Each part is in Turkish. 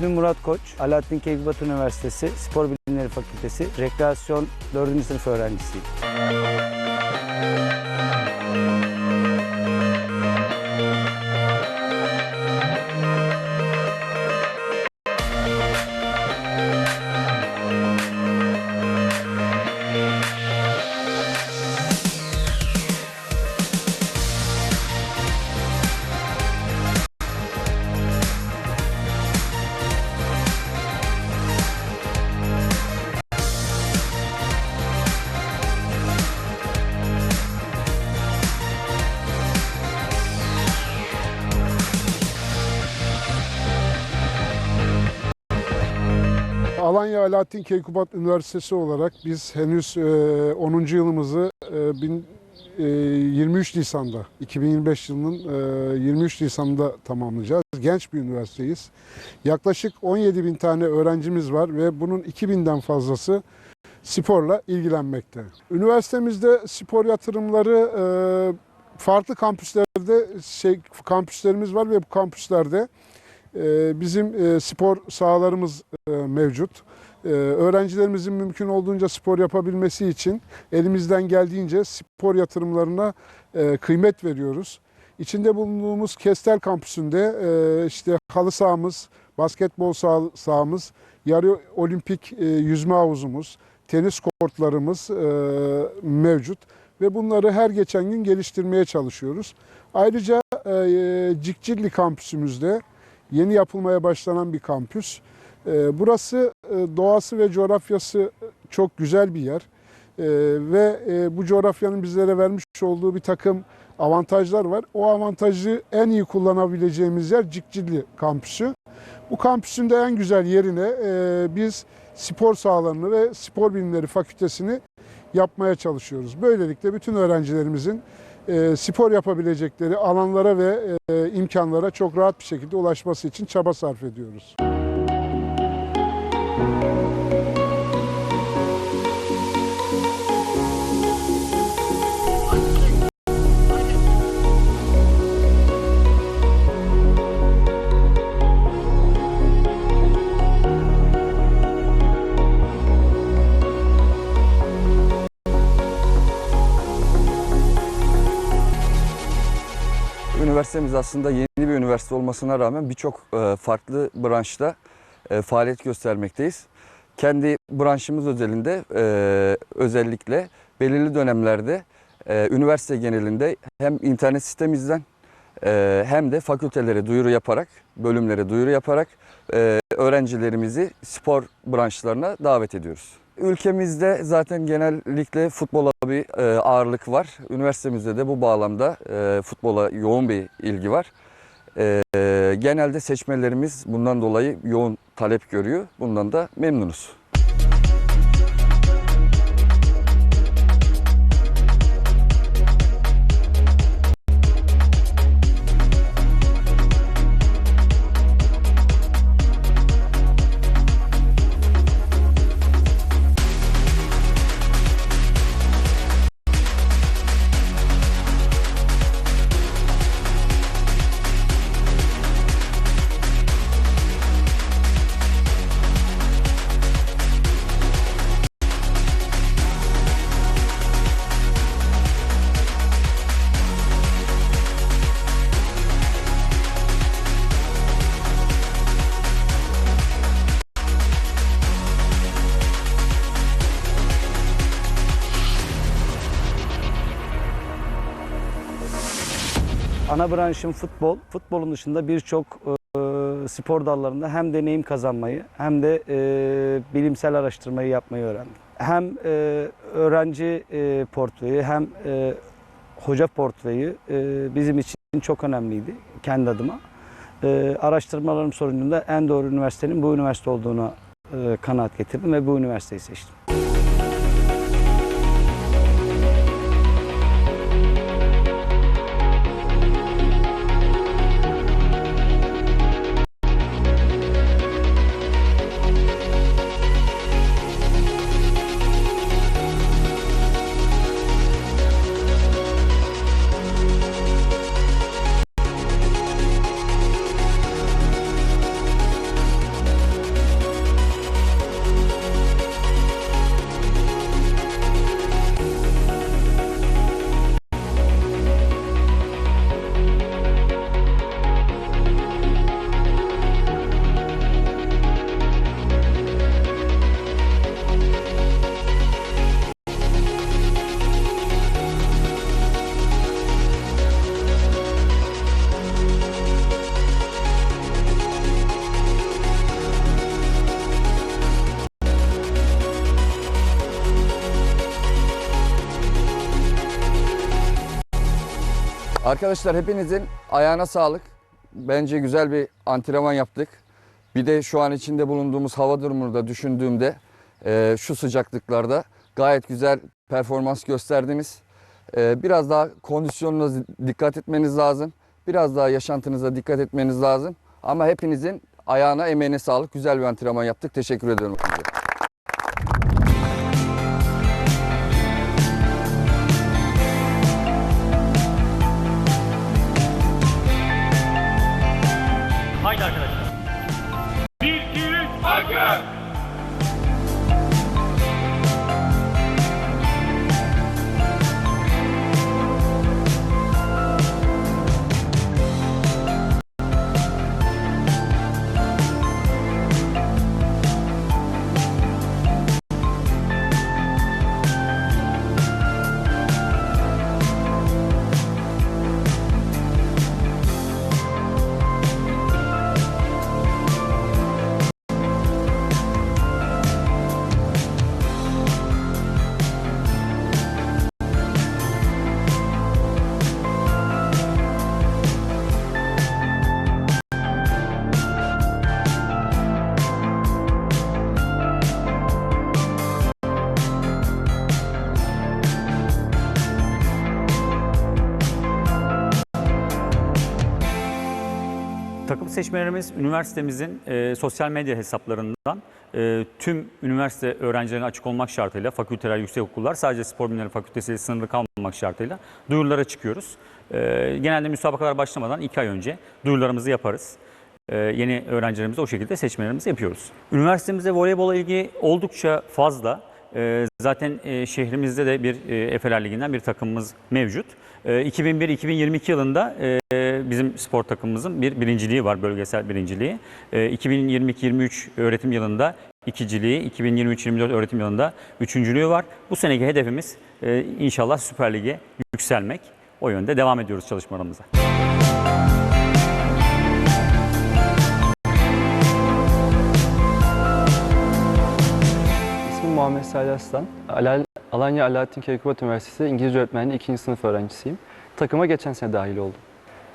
İsmim Murat Koç. Alaaddin Keykubat Üniversitesi Spor Bilimleri Fakültesi Rekreasyon 4. sınıf öğrencisiyim. Alaaddin Keykubat Üniversitesi olarak biz henüz e, 10. yılımızı e, bin- e, 23 Nisan'da, 2025 yılının e, 23 Nisan'da tamamlayacağız. Genç bir üniversiteyiz. Yaklaşık 17 bin tane öğrencimiz var ve bunun 2000'den fazlası sporla ilgilenmekte. Üniversitemizde spor yatırımları e, farklı kampüslerde şey, kampüslerimiz var ve bu kampüslerde e, bizim e, spor sahalarımız e, mevcut. E, Öğrencilerimizin mümkün olduğunca spor yapabilmesi için elimizden geldiğince spor yatırımlarına e, kıymet veriyoruz. İçinde bulunduğumuz Kestel kampüsünde e, işte halı sahamız, basketbol saha- sahamız, yarı olimpik e, yüzme havuzumuz, tenis kortlarımız mevcut ve bunları her geçen gün geliştirmeye çalışıyoruz. Ayrıca Cikcilli kampüsümüzde yeni yapılmaya başlanan bir kampüs. Ee, Burası e, doğası ve coğrafyası çok güzel bir yer. Ee, Ve e, bu coğrafyanın bizlere vermiş olduğu bir takım avantajlar var. O avantajı en iyi kullanabileceğimiz yer Cikcilli kampüsü. Bu kampüsün de en güzel yerine e, biz spor sahalarını ve spor bilimleri fakültesini yapmaya çalışıyoruz. Böylelikle bütün öğrencilerimizin e, spor yapabilecekleri alanlara ve e, imkanlara çok rahat bir şekilde ulaşması için çaba sarf ediyoruz. Üniversitemiz aslında yeni bir üniversite olmasına rağmen birçok e, farklı branşta e, faaliyet göstermekteyiz. Kendi branşımız özelinde e, özellikle belirli dönemlerde üniversite genelinde hem internet sitemizden hem de fakültelere duyuru yaparak, bölümlere duyuru yaparak öğrencilerimizi spor branşlarına davet ediyoruz. Ülkemizde zaten genellikle futbola bir e, ağırlık var. Üniversitemizde de bu bağlamda e, futbola yoğun bir ilgi var. E, genelde seçmelerimiz bundan dolayı yoğun talep görüyor. Bundan da memnunuz. Ana branşım futbol. Futbolun dışında birçok e, spor dallarında hem deneyim kazanmayı hem de e, bilimsel araştırmayı yapmayı öğrendim. Hem e, öğrenci e, portföyü hem e, hoca portföyü e, bizim için çok önemliydi kendi adıma. E, araştırmalarım sonucunda en doğru üniversitenin bu üniversite olduğuna e, kanaat getirdim ve bu üniversiteyi seçtim. Arkadaşlar hepinizin ayağına sağlık. Bence güzel bir antrenman yaptık. Bir de şu an içinde bulunduğumuz hava durumunu da düşündüğümde e, şu sıcaklıklarda gayet güzel performans gösterdiniz. E, biraz daha kondisyonunuza dikkat etmeniz lazım. Biraz daha yaşantınıza dikkat etmeniz lazım. Ama hepinizin ayağına emeğine sağlık. Güzel bir antrenman yaptık. Teşekkür ediyorum. hepinize. Takım seçmelerimiz üniversitemizin e, sosyal medya hesaplarından e, tüm üniversite öğrencilerine açık olmak şartıyla fakülteler, yüksek okullar sadece spor bilimleri fakültesiyle sınırlı kalmamak şartıyla duyurulara çıkıyoruz. E, genelde müsabakalar başlamadan iki ay önce duyurularımızı yaparız. E, yeni öğrencilerimize o şekilde seçmelerimizi yapıyoruz. Üniversitemizde voleybola ilgi oldukça fazla. E, zaten e, şehrimizde de bir e, Efeler Ligi'nden bir takımımız mevcut. E, 2001-2022 yılında e, bizim spor takımımızın bir birinciliği var, bölgesel birinciliği. E, 2022-23 öğretim yılında ikinciliği, 2023-24 öğretim yılında üçüncülüğü var. Bu seneki hedefimiz e, inşallah Süper Lig'e yükselmek. O yönde devam ediyoruz çalışmalarımıza. İsmim Muhammed Salih Aslan. Alal- Alanya Alaaddin Keykubat Üniversitesi İngilizce öğretmenliği 2. sınıf öğrencisiyim. Takıma geçen sene dahil oldum.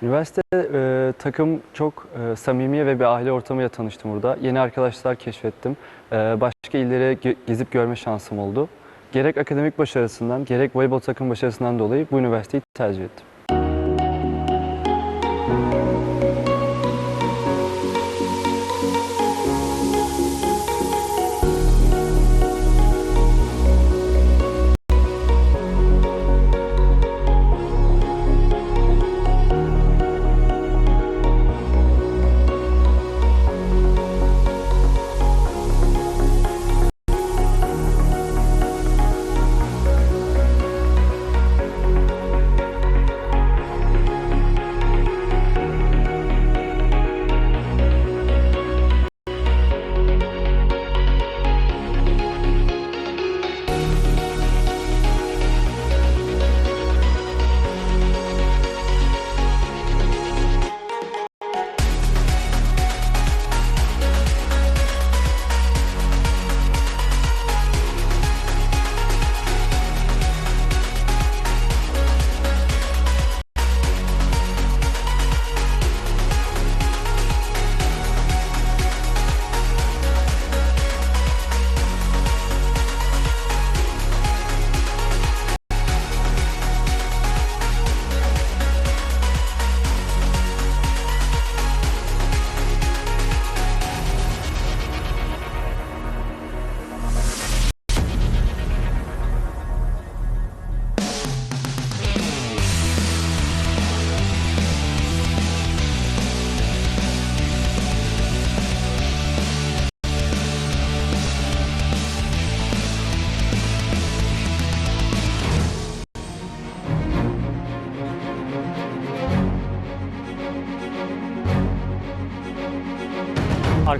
Üniversitede e, takım çok e, samimi ve bir aile ortamıyla tanıştım burada. Yeni arkadaşlar keşfettim. E, başka illere ge- gezip görme şansım oldu. Gerek akademik başarısından, gerek voleybol takım başarısından dolayı bu üniversiteyi tercih ettim.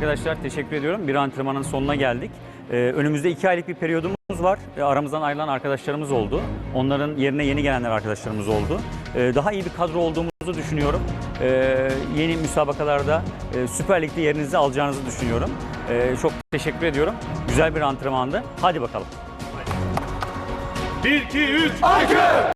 Arkadaşlar teşekkür ediyorum. Bir antrenmanın sonuna geldik. Ee, önümüzde iki aylık bir periyodumuz var. Ee, aramızdan ayrılan arkadaşlarımız oldu. Onların yerine yeni gelenler arkadaşlarımız oldu. Ee, daha iyi bir kadro olduğumuzu düşünüyorum. Ee, yeni müsabakalarda e, Süper Lig'de yerinizi alacağınızı düşünüyorum. Ee, çok teşekkür ediyorum. Güzel bir antrenmandı. Hadi bakalım. 1, 2, 3. Hakem!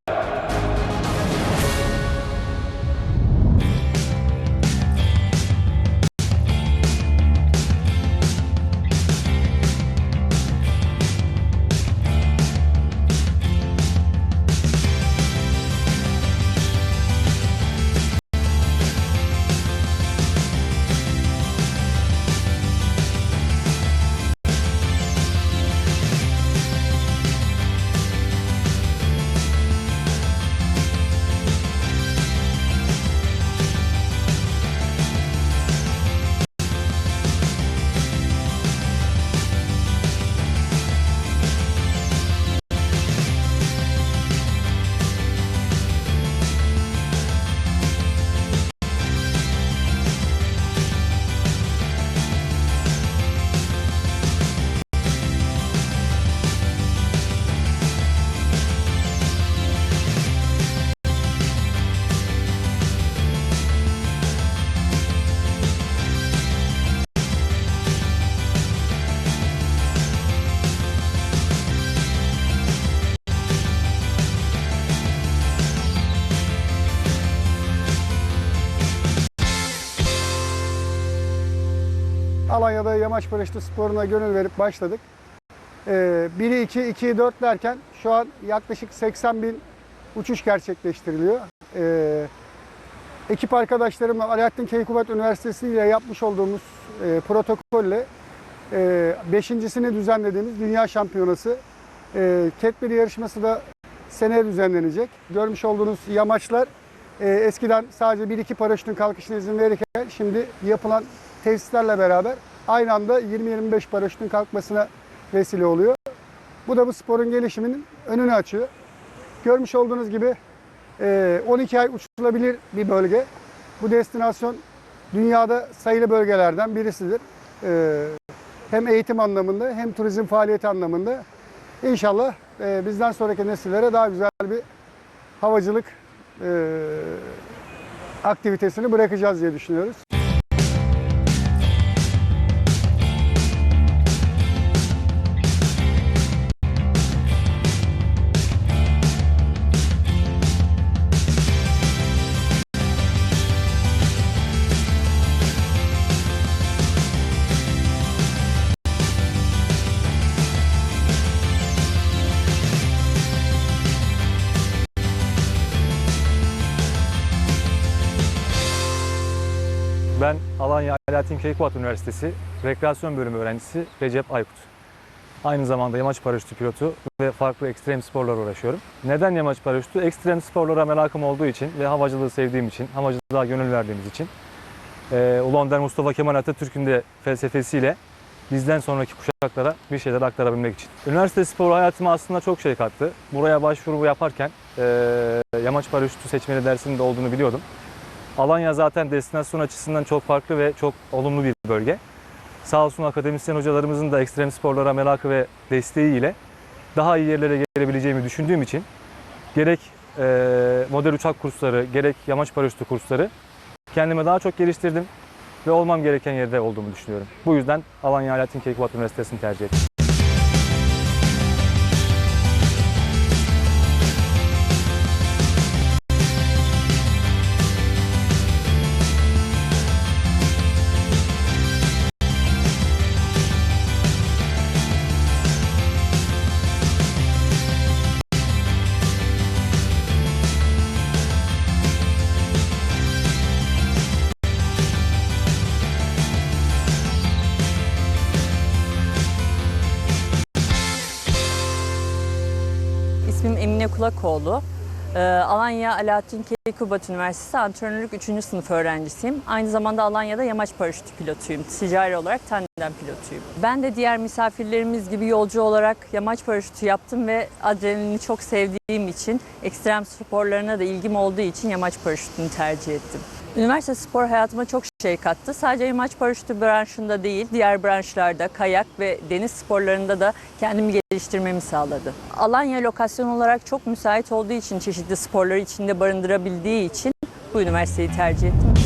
Alanya'da yamaç paraşütü sporuna gönül verip başladık. Ee, 1'i 2, 2'yi 4 derken şu an yaklaşık 80 bin uçuş gerçekleştiriliyor. Ee, ekip arkadaşlarımla Alaaddin Keykubat Üniversitesi ile yapmış olduğumuz e, protokolle e, beşincisini düzenlediğimiz Dünya Şampiyonası e, Ketbiri yarışması da seneye düzenlenecek. Görmüş olduğunuz yamaçlar e, eskiden sadece 1-2 paraşütün kalkışına izin verirken şimdi yapılan tesislerle beraber aynı anda 20-25 paraşütün kalkmasına vesile oluyor. Bu da bu sporun gelişiminin önünü açıyor. Görmüş olduğunuz gibi e, 12 ay uçulabilir bir bölge. Bu destinasyon dünyada sayılı bölgelerden birisidir. E, hem eğitim anlamında hem turizm faaliyeti anlamında. İnşallah e, bizden sonraki nesillere daha güzel bir havacılık e, aktivitesini bırakacağız diye düşünüyoruz. Alaaddin Keykubat Üniversitesi Rekreasyon Bölümü öğrencisi Recep Aykut. Aynı zamanda yamaç paraşütü pilotu ve farklı ekstrem sporlarla uğraşıyorum. Neden yamaç paraşütü? Ekstrem sporlara merakım olduğu için ve havacılığı sevdiğim için, havacılığa gönül verdiğimiz için e, Ulu Önder Mustafa Kemal Atatürk'ün de felsefesiyle bizden sonraki kuşaklara bir şeyler aktarabilmek için. Üniversite sporu hayatıma aslında çok şey kattı. Buraya başvuru yaparken e, yamaç paraşütü seçmeli dersinin de olduğunu biliyordum. Alanya zaten destinasyon açısından çok farklı ve çok olumlu bir bölge. Sağ olsun akademisyen hocalarımızın da ekstrem sporlara merakı ve desteğiyle daha iyi yerlere gelebileceğimi düşündüğüm için gerek e, model uçak kursları, gerek yamaç paraşütü kursları kendimi daha çok geliştirdim ve olmam gereken yerde olduğumu düşünüyorum. Bu yüzden Alanya Alaaddin Keykubat Üniversitesi'ni tercih ettim. Kulakoğlu. Ee, Alanya Alaaddin Keykubat Üniversitesi antrenörlük 3. sınıf öğrencisiyim. Aynı zamanda Alanya'da yamaç paraşütü pilotuyum. Ticari olarak tandem pilotuyum. Ben de diğer misafirlerimiz gibi yolcu olarak yamaç paraşütü yaptım ve adrenalini çok sevdiğim için, ekstrem sporlarına da ilgim olduğu için yamaç paraşütünü tercih ettim. Üniversite spor hayatıma çok şey kattı. Sadece yamaç paraşütü branşında değil, diğer branşlarda, kayak ve deniz sporlarında da kendimi geliştirmemi sağladı. Alanya lokasyon olarak çok müsait olduğu için, çeşitli sporları içinde barındırabildiği için bu üniversiteyi tercih ettim.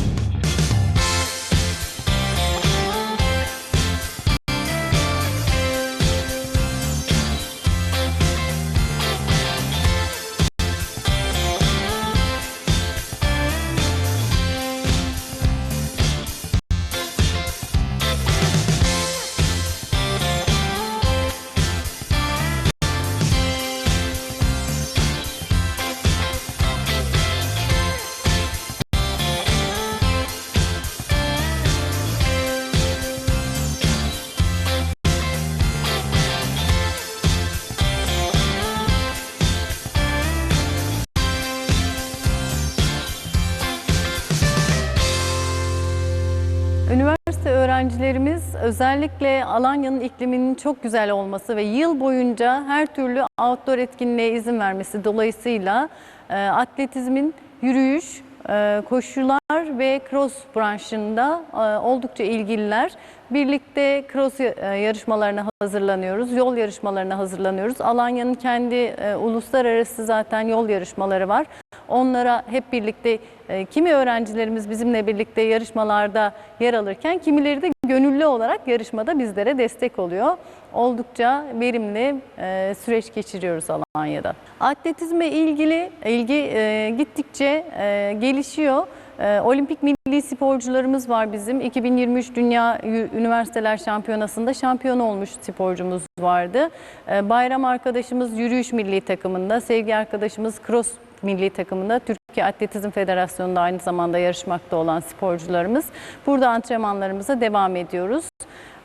Öğrencilerimiz özellikle Alanya'nın ikliminin çok güzel olması ve yıl boyunca her türlü outdoor etkinliğe izin vermesi dolayısıyla e, atletizmin yürüyüş, e, koşular ve cross branşında e, oldukça ilgililer. Birlikte cross yarışmalarına hazırlanıyoruz, yol yarışmalarına hazırlanıyoruz. Alanya'nın kendi uluslararası zaten yol yarışmaları var. Onlara hep birlikte e, kimi öğrencilerimiz bizimle birlikte yarışmalarda yer alırken kimileri de gönüllü olarak yarışmada bizlere destek oluyor. Oldukça verimli e, süreç geçiriyoruz Alanya'da. Atletizme ilgili ilgi e, gittikçe e, gelişiyor. Ee, olimpik milli sporcularımız var bizim. 2023 Dünya Üniversiteler Şampiyonası'nda şampiyon olmuş sporcumuz vardı. Ee, Bayram arkadaşımız yürüyüş milli takımında, Sevgi arkadaşımız cross milli takımında, Türkiye Atletizm Federasyonu'nda aynı zamanda yarışmakta olan sporcularımız. Burada antrenmanlarımıza devam ediyoruz.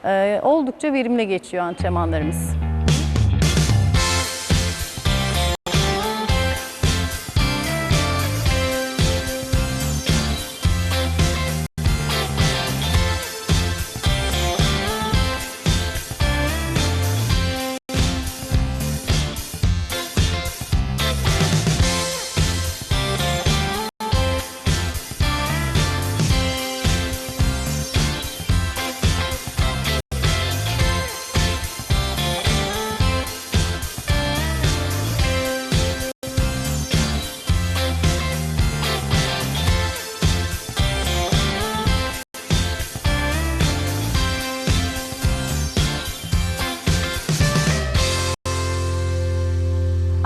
Ee, oldukça verimli geçiyor antrenmanlarımız.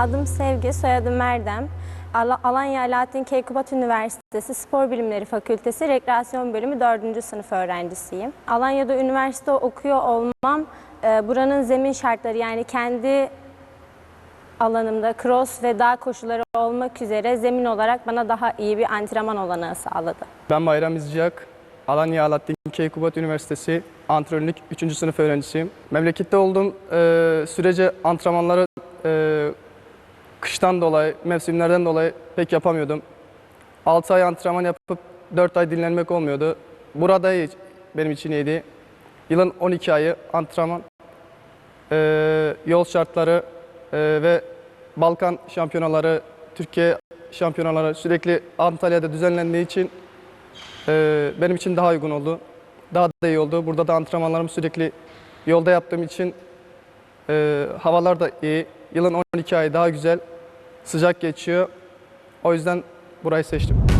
Adım Sevgi, soyadım Merdem. Al- Alanya Alaaddin Keykubat Üniversitesi Spor Bilimleri Fakültesi Rekreasyon Bölümü 4. sınıf öğrencisiyim. Alanya'da üniversite okuyor olmam, e, buranın zemin şartları yani kendi alanımda cross ve dağ koşuları olmak üzere zemin olarak bana daha iyi bir antrenman olanağı sağladı. Ben Bayram İzciyak. Alanya Alaaddin Keykubat Üniversitesi antrenörlük 3. sınıf öğrencisiyim. Memlekette olduğum e, sürece antrenmanları e, kıştan dolayı, mevsimlerden dolayı pek yapamıyordum. 6 ay antrenman yapıp 4 ay dinlenmek olmuyordu. Burada iyi, benim için iyiydi. Yılın 12 ayı antrenman, e, yol şartları e, ve Balkan şampiyonaları, Türkiye şampiyonaları sürekli Antalya'da düzenlendiği için ee, benim için daha uygun oldu. Daha da iyi oldu. Burada da antrenmanlarımı sürekli yolda yaptığım için e, havalar da iyi. Yılın 12 ayı daha güzel. Sıcak geçiyor. O yüzden burayı seçtim.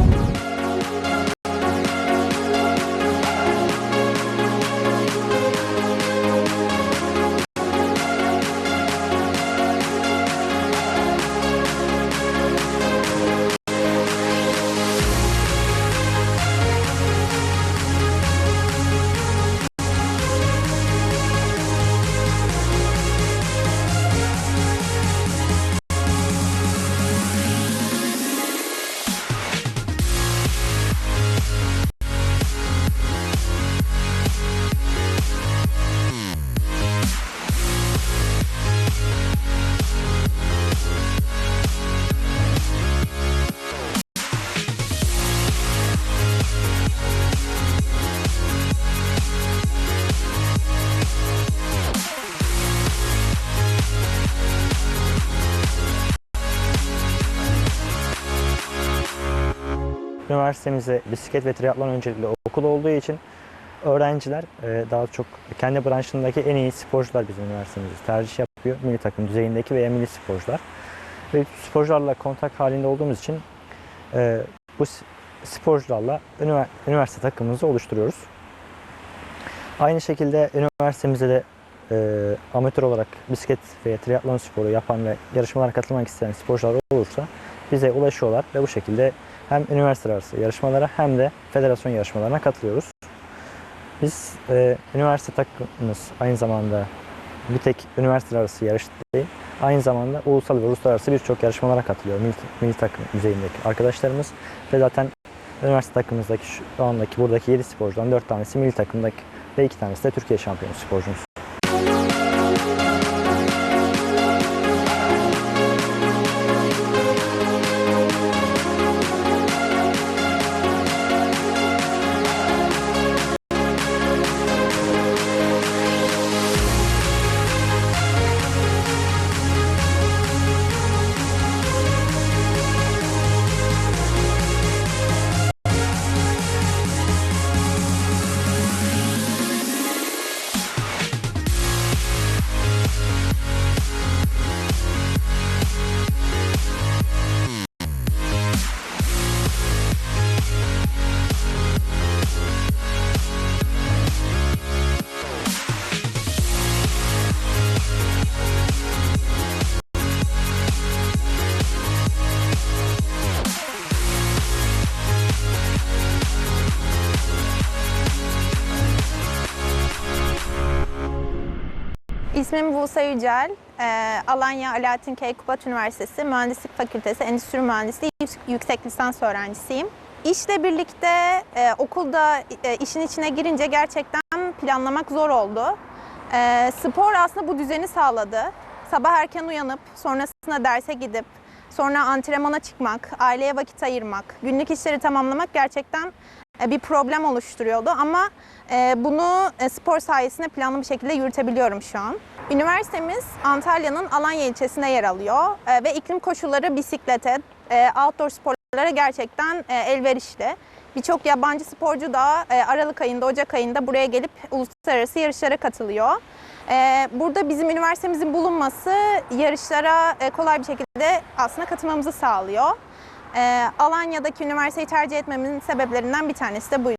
Üniversitemizde bisiklet ve triatlon öncelikli okul olduğu için öğrenciler e, daha çok kendi branşındaki en iyi sporcular bizim üniversitemizde tercih yapıyor. Milli takım düzeyindeki veya milli sporcular. Ve sporcularla kontak halinde olduğumuz için e, bu sporcularla ünivers- üniversite takımımızı oluşturuyoruz. Aynı şekilde üniversitemizde de e, amatör olarak bisiklet ve triatlon sporu yapan ve yarışmalara katılmak isteyen sporcular olursa bize ulaşıyorlar ve bu şekilde hem üniversite arası yarışmalara hem de federasyon yarışmalarına katılıyoruz. Biz e, üniversite takımımız aynı zamanda bir tek üniversite arası yarış değil, aynı zamanda ulusal ve uluslararası birçok yarışmalara katılıyor milli, milli takım düzeyindeki arkadaşlarımız ve zaten üniversite takımımızdaki şu andaki buradaki 7 sporcudan 4 tanesi milli takımdaki ve 2 tanesi de Türkiye şampiyonu sporcumuz. İsmim Buse Yücel. Ee, Alanya Alaaddin Keykubat Üniversitesi Mühendislik Fakültesi Endüstri Mühendisliği yük- yüksek lisans öğrencisiyim. İşle birlikte e, okulda e, işin içine girince gerçekten planlamak zor oldu. Ee, spor aslında bu düzeni sağladı. Sabah erken uyanıp sonrasında derse gidip sonra antrenmana çıkmak, aileye vakit ayırmak, günlük işleri tamamlamak gerçekten e, bir problem oluşturuyordu ama e, bunu e, spor sayesinde planlı bir şekilde yürütebiliyorum şu an. Üniversitemiz Antalya'nın Alanya ilçesinde yer alıyor e, ve iklim koşulları bisiklete, e, outdoor sporlara gerçekten elverişli. Birçok yabancı sporcu da Aralık ayında, Ocak ayında buraya gelip uluslararası yarışlara katılıyor. Burada bizim üniversitemizin bulunması yarışlara kolay bir şekilde aslında katılmamızı sağlıyor. Alanya'daki üniversiteyi tercih etmemin sebeplerinden bir tanesi de bu